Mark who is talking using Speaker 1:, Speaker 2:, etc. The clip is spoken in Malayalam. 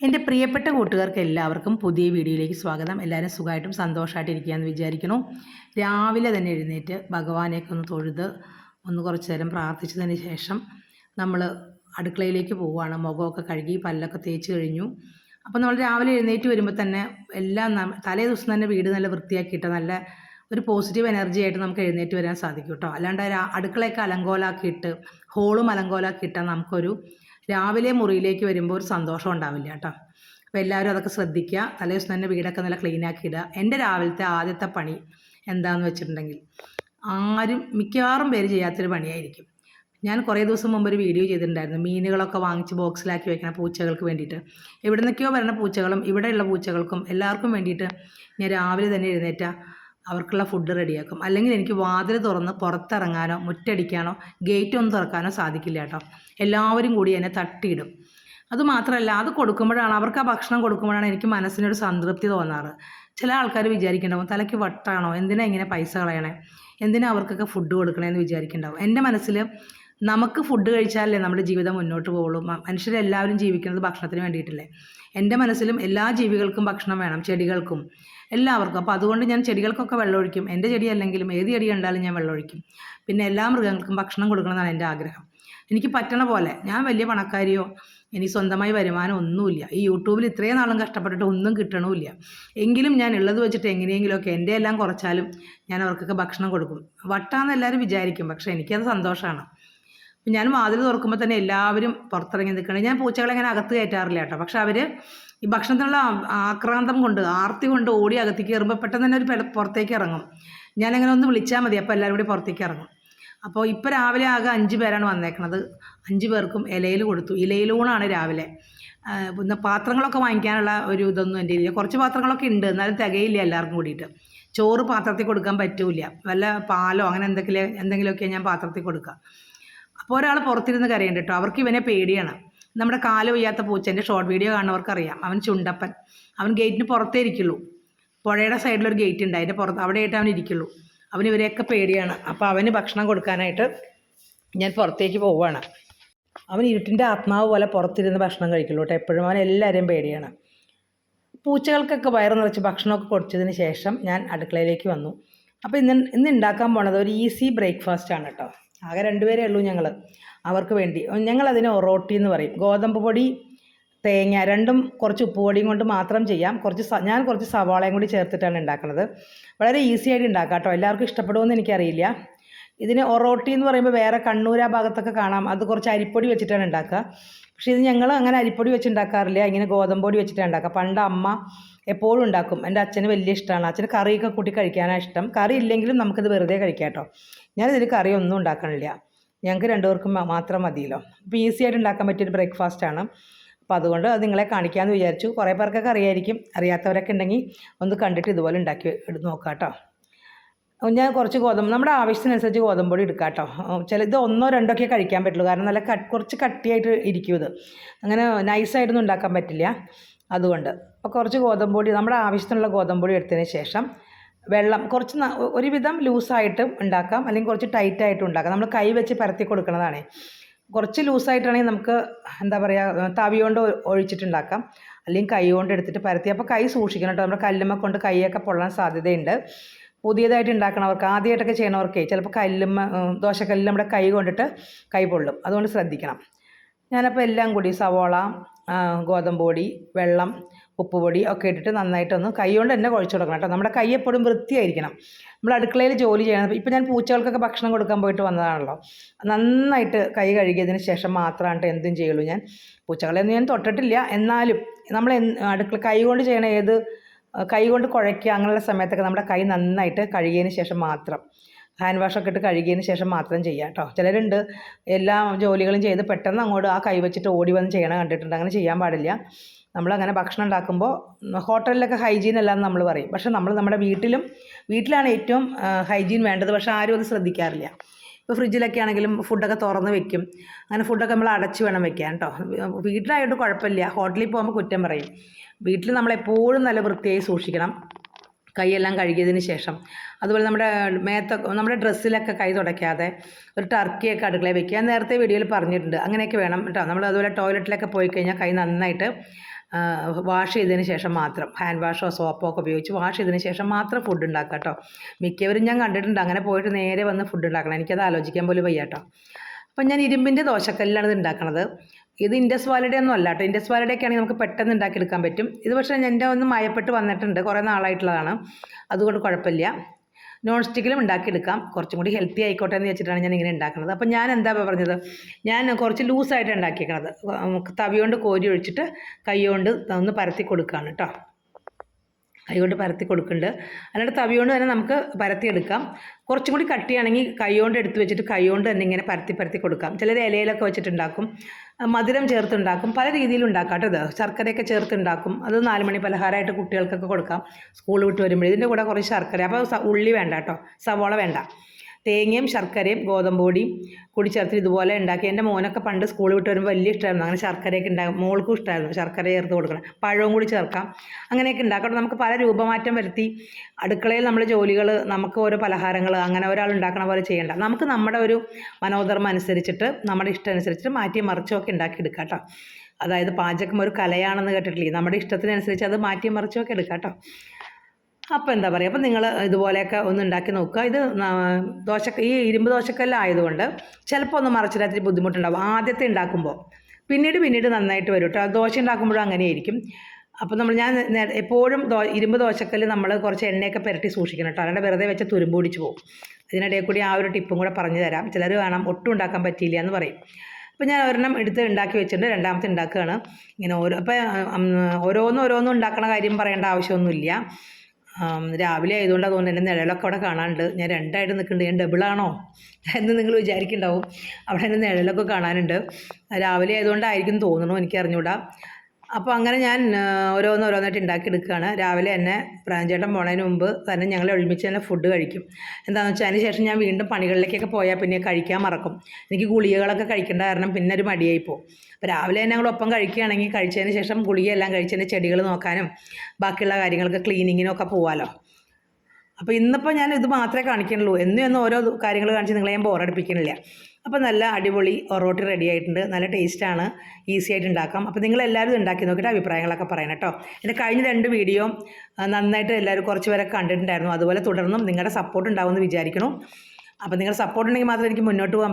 Speaker 1: എന്റെ പ്രിയപ്പെട്ട കൂട്ടുകാർക്ക് എല്ലാവർക്കും പുതിയ വീഡിയോയിലേക്ക് സ്വാഗതം. എല്ലാവരും സുഖമായിട്ടും സന്തോഷമായിട്ട് ഇരിക്കുകയെന്ന് വിചാരിക്കുന്നു. രാവിലെ തന്നെ എഴുന്നേറ്റ് ഭഗവാനെയൊക്കെ ഒന്ന് തൊഴുത് ഒന്ന് കുറച്ച് നേരം പ്രാർത്ഥിച്ചതിന് ശേഷം നമ്മൾ അടുക്കളയിലേക്ക് പോവുകയാണ്. മുഖമൊക്കെ കഴുകി പല്ലൊക്കെ തേച്ച് കഴിഞ്ഞു. അപ്പോൾ നമ്മൾ രാവിലെ എഴുന്നേറ്റ് വരുമ്പോൾ തന്നെ എല്ലാം തലേ ദിവസം തന്നെ വീട് നല്ല വൃത്തിയാക്കിയിട്ട് നല്ല ഒരു പോസിറ്റീവ് എനർജി ആയിട്ട് നമുക്ക് എഴുന്നേറ്റ് വരാൻ സാധിക്കും കേട്ടോ അല്ലാണ്ട് അടുക്കളയൊക്കെ അലങ്കോലാക്കിയിട്ട് ഹോളും അലങ്കോലാക്കിയിട്ടാൽ നമുക്കൊരു രാവിലെ മുറിയിലേക്ക് വരുമ്പോൾ ഒരു സന്തോഷം ഉണ്ടാവില്ല കേട്ടോ. അപ്പോൾ എല്ലാവരും അതൊക്കെ ശ്രദ്ധിക്കുക. തലേ ദിവസം തന്നെ വീടൊക്കെ നല്ല ക്ലീൻ ആക്കി ഇടുക. എന്റെ രാവിലത്തെ ആദ്യത്തെ പണി എന്താണെന്ന് വെച്ചിട്ടുണ്ടെങ്കിൽ ആരും മിക്കവാറും പേര് ചെയ്യാത്തൊരു പണിയായിരിക്കും. ഞാൻ കുറേ ദിവസം മുമ്പ് ഒരു വീഡിയോ ചെയ്തിട്ടുണ്ടായിരുന്നു. മീനുകളൊക്കെ വാങ്ങിച്ച് ബോക്സിലാക്കി വെക്കണ പൂച്ചകൾക്ക് വേണ്ടിയിട്ട്. എവിടെ നിന്നൊക്കെയോ വരുന്ന പൂച്ചകളും ഇവിടെയുള്ള പൂച്ചകൾക്കും എല്ലാവർക്കും വേണ്ടിയിട്ട് ഞാൻ രാവിലെ തന്നെ എഴുന്നേറ്റ. അവർക്കുള്ള ഫുഡ് റെഡിയാക്കും അല്ലെങ്കിൽ എനിക്ക് വാതിൽ തുറന്ന് പുറത്തിറങ്ങാനോ മുറ്റടിക്കാനോ ഗേറ്റ് ഒന്നും തുറക്കാനോ സാധിക്കില്ല കേട്ടോ. എല്ലാവരും കൂടി എന്നെ തട്ടിയിടും. അതുമാത്രമല്ല അത് കൊടുക്കുമ്പോഴാണ് അവർക്ക് ആ ഭക്ഷണം കൊടുക്കുമ്പോഴാണ് എനിക്ക് മനസ്സിനൊരു സംതൃപ്തി തോന്നാറ്. ചില ആൾക്കാർ വിചാരിക്കുന്നുണ്ടാവും തലയ്ക്ക് വട്ടാണോ എന്തിനാ ഇങ്ങനെ പൈസ കളയണേ? എന്തിനാ അവർക്കൊക്കെ ഫുഡ് കൊടുക്കണേന്ന് വിചാരിക്കുന്നുണ്ടാവും. എന്റെ മനസ്സിൽ നമുക്ക് ഫുഡ് കഴിച്ചാലല്ലേ നമ്മുടെ ജീവിതം മുന്നോട്ട് പോകുള്ളൂ മനുഷ്യരെല്ലാവരും ജീവിക്കുന്നത് ഭക്ഷണത്തിന് വേണ്ടിയിട്ടല്ലേ. എന്റെ മനസ്സിലും എല്ലാ ജീവികൾക്കും ഭക്ഷണം വേണം ചെടികൾക്കും. എല്ലാവർക്കും. അപ്പോൾ അതുകൊണ്ട് ഞാൻ ചെടികൾക്കൊക്കെ വെള്ളമൊഴിക്കും എന്റെ ചെടി അല്ലെങ്കിലും ഏത് ചെടി കണ്ടാലും ഞാൻ വെള്ളമൊഴിക്കും പിന്നെ എല്ലാ മൃഗങ്ങൾക്കും ഭക്ഷണം കൊടുക്കണമെന്നാണ് എന്റെ ആഗ്രഹം. എനിക്ക് പറ്റണ പോലെ ഞാൻ വലിയ പണക്കാരിയോ എനിക്ക് സ്വന്തമായി വരുമാനം ഒന്നുമില്ല. ഈ യൂട്യൂബിൽ ഇത്രയും നാളും കഷ്ടപ്പെട്ടിട്ട് ഒന്നും കിട്ടണമില്ല. എങ്കിലും ഞാൻ ഉള്ളത് വെച്ചിട്ട് എങ്ങനെയെങ്കിലുമൊക്കെ എന്റെ എല്ലാം കുറച്ചാലും ഞാൻ അവർക്കൊക്കെ ഭക്ഷണം കൊടുക്കും. വട്ടാന്ന് എല്ലാവരും വിചാരിക്കും പക്ഷേ എനിക്കത് സന്തോഷമാണ് ഞാൻ വാതിൽ തുറക്കുമ്പോൾ തന്നെ എല്ലാവരും പുറത്തിറങ്ങി നിൽക്കണം. ഞാൻ പൂച്ചകളെ അങ്ങനെ അകത്ത് കയറ്റാറില്ല കേട്ടോ. പക്ഷെ അവർ ഈ ഭക്ഷണത്തിനുള്ള ആക്രാന്തം കൊണ്ട് ആർത്തി കൊണ്ട് ഓടി അകത്തേക്ക് കയറുമ്പോൾ പെട്ടെന്ന് തന്നെ ഒരു പുറത്തേക്ക് ഇറങ്ങും. ഞാനങ്ങനെ ഒന്ന് വിളിച്ചാൽ മതി അപ്പോൾ എല്ലാവരും കൂടി പുറത്തേക്ക് ഇറങ്ങും. അപ്പോൾ ഇപ്പോൾ രാവിലെ ആകെ അഞ്ച് പേരാണ് വന്നേക്കണത്. അഞ്ച് പേർക്കും ഇലയിൽ കൊടുത്തു. ഇലയിലൂണാണ് രാവിലെ. പിന്നെ പാത്രങ്ങളൊക്കെ വാങ്ങിക്കാനുള്ള ഒരു ഇതൊന്നും എന്റെ ഇല്ല. കുറച്ച് പാത്രങ്ങളൊക്കെ ഉണ്ട്. എന്നാലും തികയില്ല എല്ലാവർക്കും കൂടിയിട്ട്. ചോറ് പാത്രത്തിൽ കൊടുക്കാൻ പറ്റൂല വല്ല പാലോ അങ്ങനെ എന്തെങ്കിലും എന്തെങ്കിലുമൊക്കെ ഞാൻ പാത്രത്തിൽ കൊടുക്കുക അപ്പോൾ ഒരാൾ പുറത്തിരുന്ന് കരയുണ്ട് കേട്ടോ. അവർക്ക് ഇവനെ പേടിയാണ്. നമ്മുടെ കാൽ വയ്യാത്ത പൂച്ച എന്റെ ഷോർട്ട് വീഡിയോ കാണുന്നവർക്കറിയാം. അവൻ ചുണ്ടപ്പൻ. അവൻ ഗേറ്റിന് പുറത്തേ ഇരിക്കുള്ളൂ. പുഴയുടെ സൈഡിലൊരു ഗേറ്റ് ഉണ്ട്. അതിന്റെ പുറത്ത് അവിടെയായിട്ട് അവൻ ഇരിക്കുള്ളൂ. അവൻ ഇവരെയൊക്കെ പേടിയാണ്. അപ്പോൾ അവന് ഭക്ഷണം കൊടുക്കാനായിട്ട് ഞാൻ പുറത്തേക്ക് പോവുകയാണ്. അവൻ ഇരുട്ടിന്റെ ആത്മാവ് പോലെ പുറത്തിരുന്ന് ഭക്ഷണം കഴിക്കുള്ളൂ കേട്ടോ. എപ്പോഴും അവൻ എല്ലാവരെയും പേടിയാണ്. പൂച്ചകൾക്കൊക്കെ വയറ് നിറച്ച് ഭക്ഷണമൊക്കെ കൊടുത്തതിന് ശേഷം ഞാൻ അടുക്കളയിലേക്ക് വന്നു. അപ്പോൾ ഇന്ന് ഇന്ന് ഉണ്ടാക്കാൻ പോണത് ഒരു ഈസി ബ്രേക്ക്ഫാസ്റ്റ് ആണ് കേട്ടോ. ആകെ രണ്ടുപേരേ ഉള്ളൂ ഞങ്ങൾ അവർക്ക് വേണ്ടി. ഞങ്ങളതിന് ഒറോട്ടി എന്ന് പറയും. ഗോതമ്പ് പൊടി തേങ്ങ രണ്ടും കുറച്ച് ഉപ്പുപൊടിയും കൊണ്ട് മാത്രം ചെയ്യാം. കുറച്ച് ഞാൻ കുറച്ച് സവാളയും കൂടി ചേർത്തിട്ടാണ് ഉണ്ടാക്കുന്നത് വളരെ ഈസി ആയിട്ട് ഉണ്ടാക്കാം കേട്ടോ. എല്ലാവർക്കും ഇഷ്ടപ്പെടുമെന്ന് എനിക്കറിയില്ല. ഇതിന് ഒറോട്ടി എന്ന് പറയുമ്പോൾ വേറെ കണ്ണൂർ ആ ഭാഗത്തൊക്കെ കാണാം. അത് കുറച്ച് അരിപ്പൊടി വെച്ചിട്ടാണ് ഉണ്ടാക്കുക പക്ഷേ ഇത് ഞങ്ങൾ അങ്ങനെ അരിപ്പൊടി വെച്ച് ഉണ്ടാക്കാറില്ല ഇങ്ങനെ ഗോതമ്പ് പൊടി വെച്ചിട്ടാണ് ഉണ്ടാക്കുക പണ്ട് അമ്മ എപ്പോഴും ഉണ്ടാക്കും എന്റെ അച്ഛന് വലിയ ഇഷ്ടമാണ് അച്ഛന് കറിയൊക്കെ കൂട്ടി കഴിക്കാനാണ് ഇഷ്ടം. കറി ഇല്ലെങ്കിലും നമുക്കിത് വെറുതെ കഴിക്കാം കേട്ടോ ഞാനിതിൽ കറി ഒന്നും ഉണ്ടാക്കണില്ല ഞങ്ങൾക്ക് രണ്ടുപേർക്കും മാത്രം മതിയല്ലോ. അപ്പോൾ ഈസി ആയിട്ട് ഉണ്ടാക്കാൻ പറ്റിയൊരു ബ്രേക്ക്ഫാസ്റ്റ് ആണ് അപ്പോൾ അതുകൊണ്ട് അത് നിങ്ങളെ കാണിക്കാമെന്ന് വിചാരിച്ചു. കുറേ പേർക്കൊക്കെ അറിയായിരിക്കും. അറിയാത്തവരൊക്കെ ഉണ്ടെങ്കിൽ ഒന്ന് കണ്ടിട്ട് ഇതുപോലെ ഉണ്ടാക്കി നോക്കാം കേട്ടോ ഞാൻ കുറച്ച് ഗോതമ്പ് നമ്മുടെ ആവശ്യത്തിനനുസരിച്ച് ഗോതമ്പ് പൊടി എടുക്കാം കേട്ടോ. ചില ഇത് ഒന്നോ രണ്ടോ ഒക്കെ കഴിക്കാൻ പറ്റുള്ളൂ. കാരണം നല്ല കട്ട് കുറച്ച് കട്ടിയായിട്ട് ഇരിക്കും ഇത്. അങ്ങനെ നൈസായിട്ടൊന്നും ഉണ്ടാക്കാൻ പറ്റില്ല. അതുകൊണ്ട്. അപ്പോൾ കുറച്ച് ഗോതമ്പ് പൊടി നമ്മുടെ ആവശ്യത്തിനുള്ള ഗോതമ്പ് പൊടി എടുത്തതിന് ശേഷം വെള്ളം കുറച്ച് ഒരുവിധം ലൂസായിട്ടും ഉണ്ടാക്കാം. അല്ലെങ്കിൽ കുറച്ച് ടൈറ്റായിട്ടും ഉണ്ടാക്കാം. നമ്മൾ കൈ വെച്ച് പരത്തി കൊടുക്കുന്നതാണ് കുറച്ച് ലൂസായിട്ടാണെങ്കിൽ നമുക്ക് എന്താ പറയുക തവി കൊണ്ട് ഒഴിച്ചിട്ടുണ്ടാക്കാം. അല്ലെങ്കിൽ കൈ കൊണ്ട് എടുത്തിട്ട് പരത്തി. അപ്പോൾ കൈ സൂക്ഷിക്കണം കേട്ടോ. നമ്മുടെ കല്ലുമ്മ കൊണ്ട് കൈയൊക്കെ പൊള്ളാൻ സാധ്യതയുണ്ട്. പുതിയതായിട്ട് ഉണ്ടാക്കണവർക്ക് ആദ്യമായിട്ടൊക്കെ ചെയ്യണവർക്ക് ചിലപ്പോൾ കല്ലും ദോശക്കല്ലും നമ്മുടെ കൈ കൊണ്ടിട്ട് കൈ പൊള്ളും. അതുകൊണ്ട് ശ്രദ്ധിക്കണം. ഞാനപ്പോൾ എല്ലാം കൂടി സവോള ഗോതമ്പ് പൊടി വെള്ളം ഉപ്പുപൊടി ഒക്കെ ഇട്ടിട്ട് നന്നായിട്ടൊന്ന് കൈ കൊണ്ട് തന്നെ കുഴച്ച് കൊടുക്കണം കേട്ടോ. നമ്മുടെ കൈ എപ്പോഴും വൃത്തിയായിരിക്കണം. നമ്മൾ അടുക്കളയിൽ ജോലി ചെയ്യണം ഇപ്പം ഞാൻ പൂച്ചകൾക്കൊക്കെ ഭക്ഷണം കൊടുക്കാൻ പോയിട്ട് വന്നതാണല്ലോ. നന്നായിട്ട് കൈ കഴുകിയതിന് ശേഷം മാത്രമാണ് എന്തും ചെയ്യുള്ളൂ ഞാൻ. പൂച്ചകളെയൊന്നും ഞാൻ തൊട്ടിട്ടില്ല. എന്നാലും നമ്മൾ അടുക്കള കൈ കൊണ്ട് ചെയ്യണ ഏത് കൈ കൊണ്ട് കുഴയ്ക്കുക അങ്ങനെയുള്ള സമയത്തൊക്കെ നമ്മുടെ കൈ നന്നായിട്ട് കഴുകിയതിന് ശേഷം മാത്രം. ഹാൻഡ് വാഷൊക്കെ ഇട്ട് കഴുകിയതിന് ശേഷം മാത്രം ചെയ്യാം കേട്ടോ. ചിലരുണ്ട് എല്ലാ ജോലികളും ചെയ്ത് പെട്ടെന്ന് അങ്ങോട്ട് ആ കൈ വെച്ചിട്ട് ഓടി വന്ന് ചെയ്യണം കണ്ടിട്ടുണ്ട്. അങ്ങനെ ചെയ്യാൻ പാടില്ല. നമ്മളങ്ങനെ ഭക്ഷണം ഉണ്ടാക്കുമ്പോൾ ഹോട്ടലിലൊക്കെ ഹൈജീൻ അല്ലാന്ന് നമ്മൾ പറയും. പക്ഷേ നമ്മൾ നമ്മുടെ വീട്ടിലും വീട്ടിലാണ് ഏറ്റവും ഹൈജീൻ വേണ്ടത്. പക്ഷേ ആരും അത് ശ്രദ്ധിക്കാറില്ല. ഇപ്പോൾ ഫ്രിഡ്ജിലൊക്കെ ആണെങ്കിലും ഫുഡൊക്കെ തുറന്ന് വെക്കും. അങ്ങനെ ഫുഡൊക്കെ നമ്മൾ അടച്ച് വേണം വെക്കാൻ കേട്ടോ വീട്ടിലായിട്ട് കുഴപ്പമില്ല ഹോട്ടലിൽ പോകുമ്പോൾ കുറ്റം പറയും. വീട്ടിൽ നമ്മളെപ്പോഴും നല്ല വൃത്തിയായി സൂക്ഷിക്കണം. കൈയെല്ലാം കഴുകിയതിന് ശേഷം. അതുപോലെ നമ്മുടെ മേത്ത നമ്മുടെ ഡ്രസ്സിലൊക്കെ കൈ തുടയ്ക്കാതെ ഒരു ടർക്കിയൊക്കെ അടുക്കളയിൽ വെക്കുക. നേരത്തെ വീഡിയോയിൽ പറഞ്ഞിട്ടുണ്ട്. അങ്ങനെയൊക്കെ വേണം കേട്ടോ നമ്മൾ അതുപോലെ ടോയ്ലറ്റിലൊക്കെ പോയി കഴിഞ്ഞാൽ കൈ നന്നായിട്ട് വാഷ് ചെയ്തതിന് ശേഷം മാത്രം. ഹാൻഡ് വാഷോ സോപ്പോ ഒക്കെ ഉപയോഗിച്ച് വാഷ് ചെയ്തതിന് ശേഷം മാത്രം ഫുഡ് ഉണ്ടാക്കുക കേട്ടോ മിക്കവരും ഞാൻ കണ്ടിട്ടുണ്ട്. അങ്ങനെ പോയിട്ട് നേരെ വന്ന് ഫുഡ് ഉണ്ടാക്കണം. എനിക്കത് ആലോചിക്കാൻ പോലും വയ്യ കേട്ടോ അപ്പം ഞാൻ ഇരുമ്പിന്റെ ദോശക്കല്ലിലാണ് ഇത് ഉണ്ടാക്കണത്. ഇത് ഇൻഡസ് വാലിഡേ ഒന്നും അല്ല കേട്ടോ ഇൻഡസ് വാലിഡേ ആണെങ്കിൽ നമുക്ക് പെട്ടെന്ന് ഉണ്ടാക്കിയെടുക്കാൻ പറ്റും. ഇത് പക്ഷേ എന്റെ ഒന്ന് മയപ്പെട്ട് വന്നിട്ടുണ്ട്. കുറേ നാളായിട്ടുള്ളതാണ്. അതുകൊണ്ട് കുഴപ്പമില്ല. നോൺ സ്റ്റിക്കിലും ഉണ്ടാക്കിയെടുക്കാം. കുറച്ചും കൂടി ഹെൽത്തി ആയിക്കോട്ടെ എന്ന് വെച്ചിട്ടാണ് ഞാൻ ഇങ്ങനെ ഉണ്ടാക്കുന്നത്. അപ്പം ഞാൻ എന്താ പറഞ്ഞത്? ഞാൻ കുറച്ച് ലൂസായിട്ട് ഉണ്ടാക്കിയേക്കണത്. തവി കൊണ്ട് കോരി ഒഴിച്ചിട്ട് കൈ കൊണ്ട് ഒന്ന് പരത്തി കൊടുക്കുകയാണ് കേട്ടോ. കൈ കൊണ്ട് പരത്തി കൊടുക്കുന്നുണ്ട്. അല്ലാണ്ട് തവിയോണ്ട് തന്നെ നമുക്ക് പരത്തിയെടുക്കാം. കുറച്ചും കൂടി കട്ടിയാണെങ്കിൽ കൈകൊണ്ട് എടുത്ത് വെച്ചിട്ട് കൈകൊണ്ട് തന്നെ ഇങ്ങനെ പരത്തി പരത്തി കൊടുക്കാം. ചിലർ ഇലയിലൊക്കെ വെച്ചിട്ടുണ്ടാക്കും. മധുരം ചേർത്തുണ്ടാക്കും. പല രീതിയിൽ ഉണ്ടാക്കാം കേട്ടോ ഇത്. ശർക്കരയൊക്കെ ചേർത്തുണ്ടാക്കും. അത് നാല് മണി പലഹാരമായിട്ട് കുട്ടികൾക്കൊക്കെ കൊടുക്കാം. സ്കൂൾ വിട്ട് വരുമ്പോൾ ഇതിന്റെ കൂടെ കുറച്ച് ശർക്കര. അപ്പോൾ ഉള്ളി വേണ്ട കേട്ടോ. സവോള വേണ്ട. തേങ്ങയും ശർക്കരയും ഗോതമ്പ് പൊടിയും കൂടി ചേർത്ത് ഇതുപോലെ ഉണ്ടാക്കി. എന്റെ മോനൊക്കെ പണ്ട് സ്കൂളിൽ വിട്ട് വരുമ്പോൾ വലിയ ഇഷ്ടമായിരുന്നു അങ്ങനെ ശർക്കരയൊക്കെ ഉണ്ടാകും മോൾക്കും ഇഷ്ടമായിരുന്നു ശർക്കര ചേർത്ത് കൊടുക്കണം. പഴവും കൂടി ചേർക്കാം. അങ്ങനെയൊക്കെ ഉണ്ടാക്കണം നമുക്ക് പല രൂപമാറ്റം വരുത്തി അടുക്കളയിൽ നമ്മുടെ ജോലികൾ നമുക്ക് ഓരോ പലഹാരങ്ങൾ അങ്ങനെ ഒരാൾ ഉണ്ടാക്കണ പോലെ ചെയ്യേണ്ട. നമുക്ക് നമ്മുടെ ഒരു മനോധർമ്മം അനുസരിച്ചിട്ട് നമ്മുടെ ഇഷ്ടം അനുസരിച്ചിട്ട് മാറ്റി മറിച്ചൊക്കെ ഉണ്ടാക്കിയെടുക്കാം കേട്ടോ. അതായത് പാചകം ഒരു കലയാണെന്ന് കേട്ടിട്ടില്ലേ? നമ്മുടെ ഇഷ്ടത്തിനനുസരിച്ച് അത് മാറ്റി മറിച്ചൊക്കെ എടുക്കാം കേട്ടോ. അപ്പോൾ എന്താ പറയുക അപ്പോൾ നിങ്ങൾ ഇതുപോലെയൊക്കെ ഒന്ന് ഉണ്ടാക്കി നോക്കുക. ഇത് ദോശ ഈ ഇരുമ്പ് ദോശക്കല്ലായതുകൊണ്ട് ചിലപ്പോൾ ഒന്ന് മറച്ചിടാത്തിരി ബുദ്ധിമുട്ടുണ്ടാവും. ആദ്യത്തെ ഉണ്ടാക്കുമ്പോൾ പിന്നീട് പിന്നീട് നന്നായിട്ട് വരും കേട്ടോ ദോശ ഉണ്ടാക്കുമ്പോഴും അങ്ങനെയായിരിക്കും. അപ്പോൾ നമ്മൾ ഞാൻ എപ്പോഴും ദോ ഇരുമ്പ് ദോശക്കല്ല് നമ്മൾ കുറച്ച് എണ്ണയൊക്കെ പുരട്ടി സൂക്ഷിക്കണം കേട്ടോ അല്ലാണ്ട് വെറുതെ വെച്ച് തുരുമ്പ് പിടിച്ച് പോകും. ഇതിനിടയിൽ കൂടി ആ ഒരു ടിപ്പും കൂടെ പറഞ്ഞു തരാം. ചിലർ വേണം ഒട്ടും ഉണ്ടാക്കാൻ പറ്റിയില്ല എന്ന് പറയും. അപ്പോൾ ഞാൻ ഒരെണ്ണം എടുത്ത് ഉണ്ടാക്കി വെച്ചിട്ടുണ്ട്. രണ്ടാമത്തെ ഉണ്ടാക്കുകയാണ്. ഇങ്ങനെ ഓരോ അപ്പോൾ ഓരോന്നും ഓരോന്നും ഉണ്ടാക്കണ കാര്യം പറയേണ്ട ആവശ്യമൊന്നുമില്ല. രാവിലെ ആയതുകൊണ്ട് അതുകൊണ്ട് എന്റെ നിഴലൊക്കെ അവിടെ കാണാനുണ്ട്. ഞാൻ രണ്ടായിട്ട് നിൽക്കുന്നുണ്ട്. ഞാൻ ഡബിളാണോ എന്ന് നിങ്ങൾ വിചാരിക്കുന്നുണ്ടാവും. അവിടെ എന്റെ നിഴലൊക്കെ കാണാനുണ്ട്. രാവിലെ ആയതുകൊണ്ടായിരിക്കും തോന്നുന്നു എനിക്ക് അറിഞ്ഞൂടാ അപ്പോൾ അങ്ങനെ ഞാൻ ഓരോന്ന് ഓരോന്നായിട്ട് ഉണ്ടാക്കിയെടുക്കുകയാണ് രാവിലെ തന്നെ പ്രാഞ്ചേട്ടൻ പോണതിന് മുമ്പ് തന്നെ ഞങ്ങൾ ഒരുമിച്ച് തന്നെ ഫുഡ് കഴിക്കും. എന്താണെന്ന് വെച്ചാൽ അതിന് ശേഷം ഞാൻ വീണ്ടും പണികളിലേക്കൊക്കെ പോയാൽ പിന്നെ കഴിക്കാൻ മറക്കും. എനിക്ക് ഗുളികകളൊക്കെ കഴിക്കേണ്ട കാരണം പിന്നെ ഒരു മടിയായി പോകും അപ്പോൾ രാവിലെ തന്നെ ഞങ്ങൾ ഒപ്പം കഴിക്കുകയാണെങ്കിൽ കഴിച്ചതിന് ശേഷം ഗുളികയെല്ലാം കഴിച്ചതിന് ചെടികൾ നോക്കാനും ബാക്കിയുള്ള കാര്യങ്ങൾക്ക് ക്ലീനിങ്ങിനൊക്കെ പോകാമല്ലോ അപ്പോൾ ഇന്നിപ്പോൾ ഞാൻ ഇത് മാത്രമേ കാണിക്കണുള്ളൂ എന്നും എന്നും ഓരോ കാര്യങ്ങൾ കാണിച്ച് നിങ്ങളെ ഞാൻ ബോറടിപ്പിക്കുന്നില്ല അപ്പോൾ നല്ല അടിപൊളി റോട്ടി റെഡി ആയിട്ടുണ്ട്. നല്ല ടേസ്റ്റാണ് ഈസി ആയിട്ട് ഉണ്ടാക്കാം. അപ്പോൾ നിങ്ങൾ എല്ലാവരും ഉണ്ടാക്കി നോക്കിയിട്ട് അഭിപ്രായങ്ങളൊക്കെ പറയണം കേട്ടോ. എന്റെ കഴിഞ്ഞ രണ്ട് വീഡിയോ നന്നായിട്ട് എല്ലാവരും കുറച്ച് പേരൊക്കെ കണ്ടിട്ടുണ്ടായിരുന്നു. അതുപോലെ തുടർന്നും നിങ്ങളുടെ സപ്പോർട്ട് ഉണ്ടാവുമെന്ന് വിചാരിക്കണം അപ്പോൾ നിങ്ങളുടെ സപ്പോർട്ട് ഉണ്ടെങ്കിൽ മാത്രമേ എനിക്ക് മുന്നോട്ട് പോകാൻ പറ്റൂ.